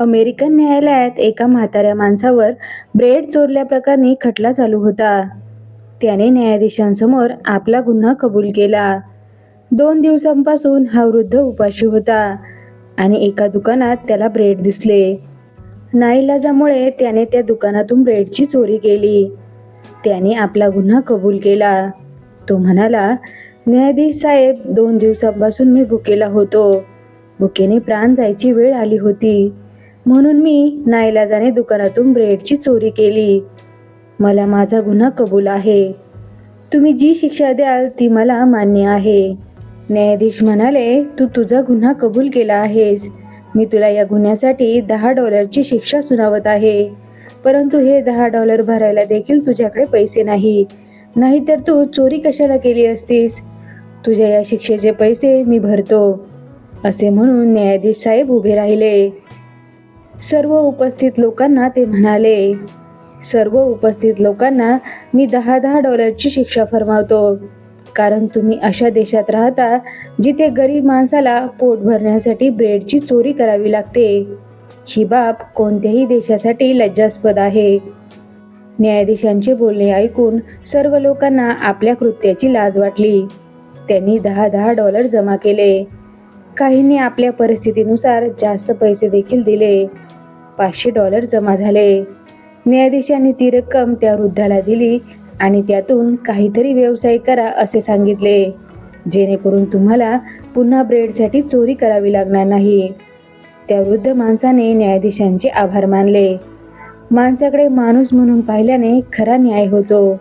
American न्यायालयात एका म्हाताऱ्या माणसावर ब्रेड चोरल्याप्रकरणी खटला चालू होता. त्याने न्यायाधीशांसमोर आपला गुन्हा कबूल केला. दोन दिवसांपासून हा वृद्ध उपाशी होता आणि एका दुकानात त्याला ब्रेड दिसले. नाईलाजामुळे त्याने त्या दुकानातून ब्रेडची चोरी केली. त्याने आपला गुन्हा कबूल केला. तो म्हणाला न्यायाधीश साहेब दोन दिवसांपासून मी भुकेला होतो. भुकेने प्राण जायची वेळ आली होती. म्हणून मी नाईलाजाने दुकानातून ब्रेडची चोरी केली. मला माझा गुन्हा कबूल आहे. तुम्ही जी शिक्षा द्याल ती मला मान्य आहे. न्यायाधीश म्हणाले तू तुझा गुन्हा कबूल केला आहेस. मी तुला या गुन्ह्यासाठी दहा डॉलरची शिक्षा सुनावत आहे. परंतु हे दहा डॉलर भरायला देखील तुझ्याकडे पैसे नाही. नाहीतर तू चोरी कशाला केली असतीस? तुझ्या या शिक्षेचे पैसे मी भरतो. असे म्हणून न्यायाधीश साहेब उभे राहिले. सर्व उपस्थित लोकांना ते म्हणाले सर्व उपस्थित लोकांना मी दहा दहा डॉलरची शिक्षा फरमावतो. कारण तुम्ही अशा देशात राहता जिथे गरीब माणसाला पोट भरण्यासाठी ब्रेडची चोरी करावी लागते. ही बाब कोणत्याही देशासाठी लज्जास्पद आहे. न्यायाधीशांचे बोलणे ऐकून सर्व लोकांना आपल्या कृत्याची लाज वाटली. त्यांनी दहा दहा डॉलर जमा केले. काहींनी आपल्या परिस्थितीनुसार जास्त पैसे देखील दिले. पाचशे डॉलर जमा झाले. न्यायाधीशांनी ती रक्कम त्या वृद्धाला दिली आणि त्यातून काहीतरी व्यवसाय करा असे सांगितले. जेणेकरून तुम्हाला पुन्हा ब्रेडसाठी चोरी करावी लागणार नाही. त्या वृद्ध माणसाने न्यायाधीशांचे आभार मानले. माणसाकडे माणूस म्हणून पाहिल्याने खरा न्याय होतो.